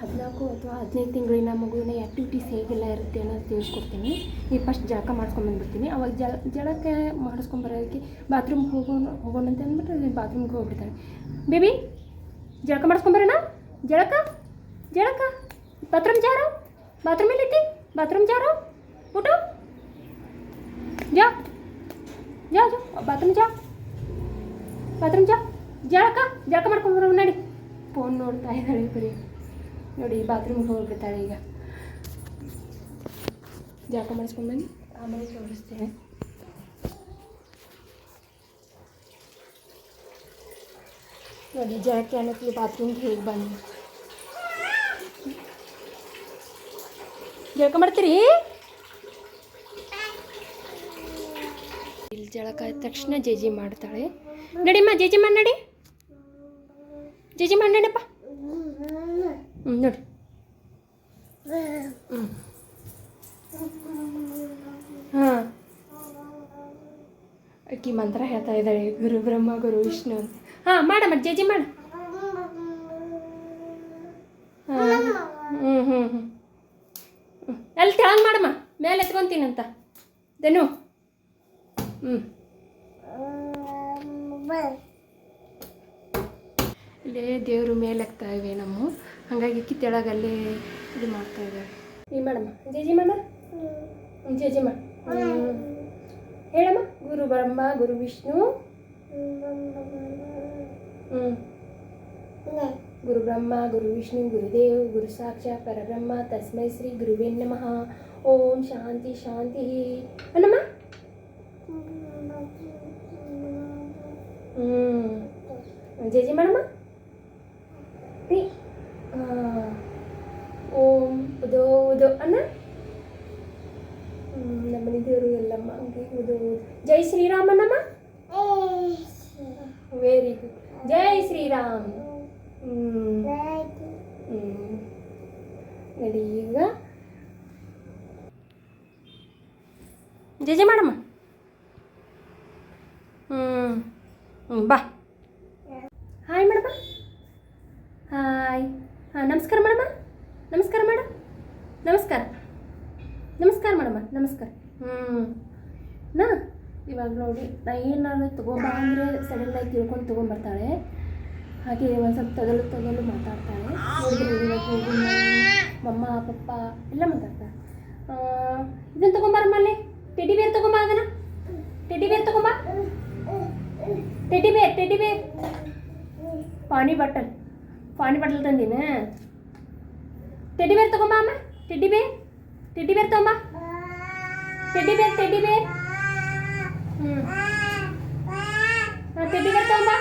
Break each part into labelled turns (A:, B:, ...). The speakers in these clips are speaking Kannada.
A: ಹದಿನಾಲ್ಕು ಅಥವಾ ಹದಿನೈದು ತಿಂಗಳಿನ ಮಗುವಿನ ಆ್ಯಕ್ಟಿವಿಟೀಸ್ ಹೇಗೆಲ್ಲ ಇರುತ್ತೆ ಅನ್ನೋದು ತಿಳಿಸ್ಕೊಡ್ತೀನಿ ಈಗ ಫಸ್ಟ್ ಜಳಕ ಮಾಡ್ಸ್ಕೊಂಬಂದ್ಬಿಡ್ತೀನಿ ಅವಾಗ ಜಳ ಜಳಕ ಮಾಡಿಸ್ಕೊಂಬರೋದಕ್ಕೆ ಬಾತ್ರೂಮ್ಗೆ ಹೋಗೋಣ ಹೋಗೋಣ ಅಂತ ಅಂದ್ಬಿಟ್ಟು ಬಾತ್ರೂಮ್ಗೆ ಹೋಗ್ಬಿಡ್ತಾಳೆ ಬೇಬಿ ಜಳಕ ಮಾಡಿಸ್ಕೊಂಬರೋಣ ಜಳಕ ಜಳಕ ಬಾತ್ರೂಮ್ ಜಾರೋ ಬಾತ್ರೂಮ್ ಎಲ್ಲೈತಿ ಬಾತ್ರೂಮ್ ಜಾರೋ ಊಟ ಜಾ ಜಾ ಜಾ ಬಾತ್ರೂಮ್ ಜಾ ಬಾತ್ರೂಮ್ ಜಾ ಜಳಕ ಜಳಕ ಮಾಡ್ಕೊಂಬರೋ ನಡಿ ಫೋನ್ ನೋಡ್ತಾ ಇದ್ದಾಳೆ ಬರೀ ನೋಡಿ ಬಾತ್ರೂಮ್ಗೆ ಹೋಗ್ಬಿಡ್ತಾಳೆ ಈಗ. ಜಾಕ ಮಾಡಿಸ್ಕೊಂಡು ಬನ್ನಿ. ಆಮೇಲೆ ತೋರಿಸ್ತೇನೆ. ನೋಡಿ, ಜಾಕೆ ಅನ್ನಕ್ಕೆ ಬಾತ್ರೂಮ್ಗೆ ಹೇಗೆ ಬನ್ನಿ. ಜಳಕ ಮಾಡ್ತೀರಿ? ಇಲ್ಲಿ ಜಳಕ ಆದ ತಕ್ಷಣ ಜೇಜಿ ಮಾಡ್ತಾಳೆ. ನಡಿಮ್ಮ ಜೇಜಿ ಮಾಡಿ ಜೇಜಿ ಮಾಡಿ ನೋಡಿ. ಹಾಂ. ಅಕ್ಕಿ ಮಂತ್ರ ಹೇಳ್ತಾ ಇದ್ದಾಳೆ ಗುರು ಬ್ರಹ್ಮ ಗುರು ವಿಷ್ಣು ಅಂತ. ಹಾಂ ಮಾಡಮ್ಮ ಜೇಜಿ ಮಾಡು. ಹಾಂ. ಹ್ಞೂ ಹ್ಞೂ ಹ್ಞೂ ಅಲ್ಲಿ ತೆಳಗೆ ಮಾಡಮ್ಮ ಮೇಲೆ ಎತ್ಕೊಂತೀನಂತ ಧನು. ಹ್ಞೂ ಇಲ್ಲೇ ದೇವರು ಮೇಲೆ ಹಾಕ್ತಾ ಇವೆ ನಮ್ಮ. ಹಾಗಾಗಿ ಅಕ್ಕಿ ತೆಳಗೆ ಅಲ್ಲೇ ಇದು ಮಾಡ್ತಾ ಇದ್ದಾಳೆ ಈ ಮಾಡಮ್ಮ ಜೇಜಿ ಮಾಡ ಜೇಜಿ ಮಾಡ ಹೇಳಮ್ಮ ಗುರು ಬ್ರಹ್ಮ ಗುರು ವಿಷ್ಣು ಹ್ಞೂ ಗುರು ಬ್ರಹ್ಮ ಗುರು ವಿಷ್ಣು ಗುರುದೇವ್ ಗುರು ಸಾಕ್ಷಾತ್ ಪರಬ್ರಹ್ಮ ತಸ್ಮೈ ಶ್ರೀ ಗುರುವೇ ನಮಃ ಓಂ ಶಾಂತಿ ಶಾಂತಿ ಅನ್ನಮ್ಮ ಹ್ಞೂ ಜೇಜಿ ಮಾಡಮ್ಮ ಉದೋ ಅನ್ನ ಹ್ಮ್, ನಮ್ಮನೆ ದೇವರು ಎಲ್ಲಮ್ಮ ಹಂಗೆ ಉದೋ ಉದೋ. ಜೈ ಶ್ರೀರಾಮನಮ್ಮ ವೆರಿ ಗುಡ್ ಜೈ ಶ್ರೀರಾಮ್ ಹ್ಮ್ ಹ್ಮ್. ನಡಿ ಈಗ ಜೇಜೆ ಮಾಡಮ್ಮ ಹ್ಞೂ ಹ್ಞೂ ಬಾ ಹಾಯ್ ಮೇಡಮ ಹಾಯ್ ಹಾಂ ನಮಸ್ಕಾರ ಮೇಡಮ ನಮಸ್ಕಾರ ಮೇಡ ನಮಸ್ಕಾರ ನಮಸ್ಕಾರ ಮೇಡಮ ನಮಸ್ಕಾರ ಹ್ಞೂ ನಾ, ಇವಾಗ ನೋಡಿ, ನಾ ಏನಾದ್ರು ತೊಗೊಂಬ ಅಂದರೆ ಸಡನ್ನಾಗಿ ತಿಳ್ಕೊಂಡು ತೊಗೊಂಬರ್ತಾಳೆ ಹಾಗೆ ಒಂದು ಸ್ವಲ್ಪ ತಗಲು ತಗಲು ಮಾತಾಡ್ತಾಳೆ. ಮಮ್ಮ, ಪಪ್ಪ ಎಲ್ಲ ಮಾತಾಡ್ತಾಳೆ. ಇದನ್ನು ತೊಗೊಂಬಾರಮ್ಮ ಅಲ್ಲಿ ಟೆಡಿ ಬೇರ್ ತೊಗೊಂಬ ಅದನ್ನ. ಟೆಡಿ ಬೇರ್ ತೊಗೊಂಬ ಟೆಡಿ ಬೇರ್ ಟೆಡಿ ಬೇರ್ ಪಾನಿ ಬಾಟಲ್ ಪಾನಿ ಬಾಟಲ್ ತಂದಿನ. ಟೆಡಿ ಬೇರ್ ತೊಗೊಂಬ ಅಮ್ಮ. ಟೆಡಿ ಬೇರ್ ಟೆಡಿ ಬೇರ್ ತಗೊಂಬ ಟೆಡಿ ಬೇರ್ ಟೆಡಿ ಬೇರ್ ಹ್ಞೂ ಟೆಡಿ ಬೇರ್ ತಗೊಂಬ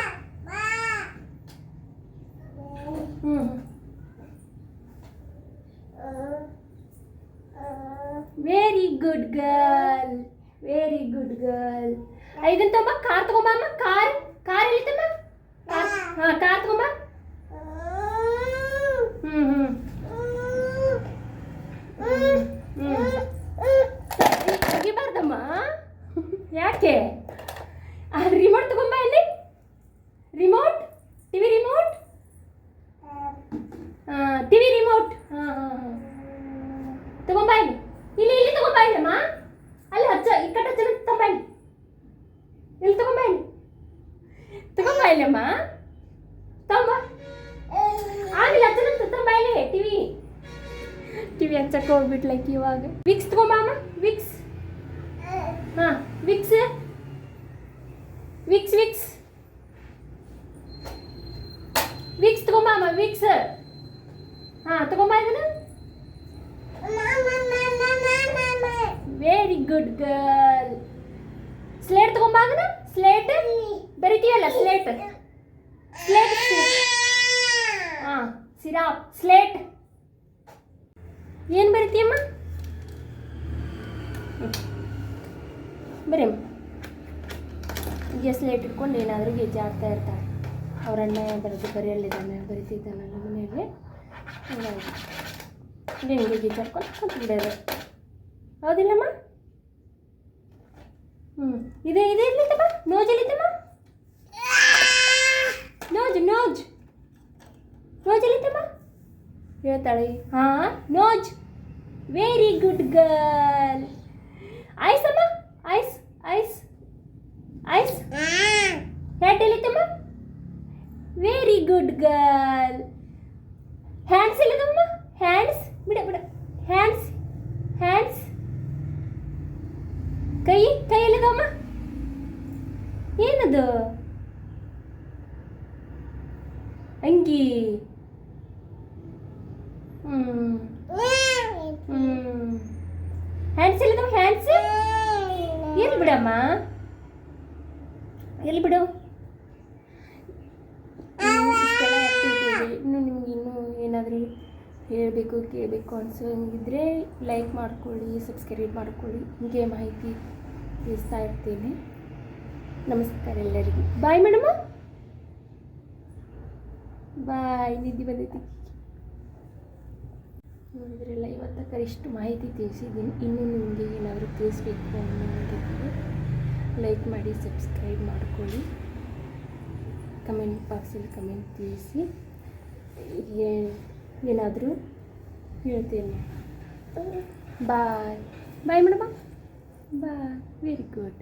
A: ಹ್ಞೂ very good girl very good girl ಇದನ್ನ ತಗೊಂಬ ಕಾರ್ ತಗೊಂಬ ಅಮ್ಮ ಕಾರ್ ಕಾರ್ ಎಲ್ಲಿ ತಮ್ಮ ಹಾಂ ಕಾರ್ ತಗೊಂಬ ಹ್ಞೂ ಹ್ಞೂ ಹ್ಞೂ ತೆಗಿಬಾರ್ದಮ್ಮ ಯಾಕೆ? ಆ ರಿಮೋಟ್ ತಗೊಂಬ ಇಲ್ಲಿ remote TV remote TV remote ಹಾಂ ಹಾಂ ಹಾಂ. ತಗೊಂಬ ಇಲ್ಲಿ. ಇಲ್ಲಿ ಇಲ್ಲಿ ತಗೊಂಬ ಇಲ್ಲಮ್ಮ ಅಲ್ಲಿ ಹಚ್ಚ ಈ ಕಡೆ ಹಚ್ಚ ತಗೊಂಬ ಇಲ್ಲಿ. ಇಲ್ಲಿ ತಗೊಂಬ ಇಲ್ಲಿ. ತಗೊಂಬ ಇಲ್ಲಮ್ಮ ತಗೊಂಬ. ಆಗಿಲ್ಲ ಹಚ್ಚನಂತ ತಗೊಂಬ ಇಲ್ಲಿ. ಟಿವಿ ಟಿವಿ ಹಚ್ಚಕ್ಕೆ ಹೋಗ್ಬಿಟ್ಲೈತಿ ಇವಾಗ. ವಿಕ್ಸ್ ತಗೊಂಬ ಅಮ್ಮ. ವಿಕ್ಸ್ ಹಾಂ, ವಿಕ್ಸ್. Vicks Vicks. ವಿಕ್ಸ್ ತಗೊಂಬಾಮ ವಿಕ್ಸ್. ಹಾಂ, ತಗೊಂಬ ಇದನ್ನ. ವೆರಿ ಗುಡ್ ಗರ್ಲ್ ಸ್ಲೇಟ್ ತಗೊಂಬ ಅದನ್ನ? ಸ್ಲೇಟ್ ಬರಿತೀವಲ್ಲ ಸ್ಲೇಟ್ ಸ್ಲೇಟ್ ಹಾಂ, ಸಿರಾಪ್ ಸ್ಲೇಟ್ ಏನು ಬರಿತೀಯಮ್ಮ? ಬರೀ ಈಗ ಸ್ಲೇಟ್ ಇಟ್ಕೊಂಡು ಏನಾದರೂ ಗೆಜ್ಜೆ ಆಗ್ತಾ ಇರ್ತಾರೆ ಅವ್ರ ಅಣ್ಣ ಬರೆದು ಬರೆಯಲ್ಲಿದ್ದಾನೆ ಬರಿತಿದ್ದಾನಲ್ಲ ಮನೆಯಲ್ಲಿ. ಹಂಗಾಗಿ ಹಿಂಗೆ ಗೆಜ್ಜೆ ಹಾಕ್ಕೊಂಡು ಕೂತ್ಬಿಡೋದು. ಹೌದಿಲ್ಲಮ್ಮ? ಹ್ಞೂ ಇದೆ, ಇದೇ ಇರ್ಲಿತ್ತಮ್ಮ? ನೋಜ್ ಇಲ್ಲಿತ್ತಮ್ಮ ನೋಜ್ ನೋಜ್. ನೋಜ್ ಇಲ್ಲಿತ್ತಮ್ಮ ಹೇಳ್ತಾಳೆ. ಹಾಂ, ನೋಜ್. ವೆರಿ ಗುಡ್ ಗರ್ಲ್ ಆಯ್ಸಮ್ಮ eyes ice eyes hat ಎಲ್ಲಿತ್ತಮ್ಮ very good girl hands ಎಲ್ಲಿದಮ್ಮ ಹ್ಯಾಂಡ್ಸ್ ಬಿಡ ಬಿಡ ಹ್ಯಾಂಡ್ಸ್ ಹ್ಯಾಂಡ್ಸ್ ಕೈ ಕೈ ಎಲ್ಲಿದಮ್ಮ ಏನದು ಅಂಗಿ ಹ್ಮ್ ಹ್ಮ್ ಹ್ಯಾಂಡ್ಸ್ ಎಲ್ಲಿದಮ್ಮ ಹ್ಯಾಂಡ್ಸ್ ಎಲ್ಲಿ ಬಿಡಮ್ಮ? ಎಲ್ಲಿ ಬಿಡು. ಇನ್ನು ನಿಮ್ಗೆ ಇನ್ನೂ ಏನಾದರೂ ಹೇಳಬೇಕು, ಕೇಳಬೇಕು ಅನ್ಸೋಂಗಿದ್ರೆ ಲೈಕ್ ಮಾಡ್ಕೊಳ್ಳಿ ಸಬ್ಸ್ಕ್ರೈಬ್ ಮಾಡ್ಕೊಳ್ಳಿ. ಹೀಗೆ ಮಾಹಿತಿ ತಿಳಿಸ್ತಾ ಇರ್ತೀನಿ. ನಮಸ್ಕಾರ ಎಲ್ಲರಿಗೂ. ಬಾಯ್ ಮೇಡಮ ಬಾಯ್ ನಿಧಿ ಬಂದೈತಿ. ನೋಡಿದ್ರಲ್ಲ ಇವತ್ತಕ್ಕ ಇಷ್ಟು ಮಾಹಿತಿ ತಿಳಿಸಿದ್ದೀನಿ. ಇನ್ನೂ ನಿಮಗೆ ಏನಾದರೂ ತಿಳಿಸ್ಬೇಕು ಅನ್ನೋದಿದ್ದರೆ ಲೈಕ್ ಮಾಡಿ ಸಬ್ಸ್ಕ್ರೈಬ್ ಮಾಡ್ಕೊಳ್ಳಿ. ಕಮೆಂಟ್ ಬಾಕ್ಸಲ್ಲಿ ಕಮೆಂಟ್ ತಿಳಿಸಿ. ಏನಾದರೂ ಹೇಳ್ತೇನೆ. Bye bye madam bye very good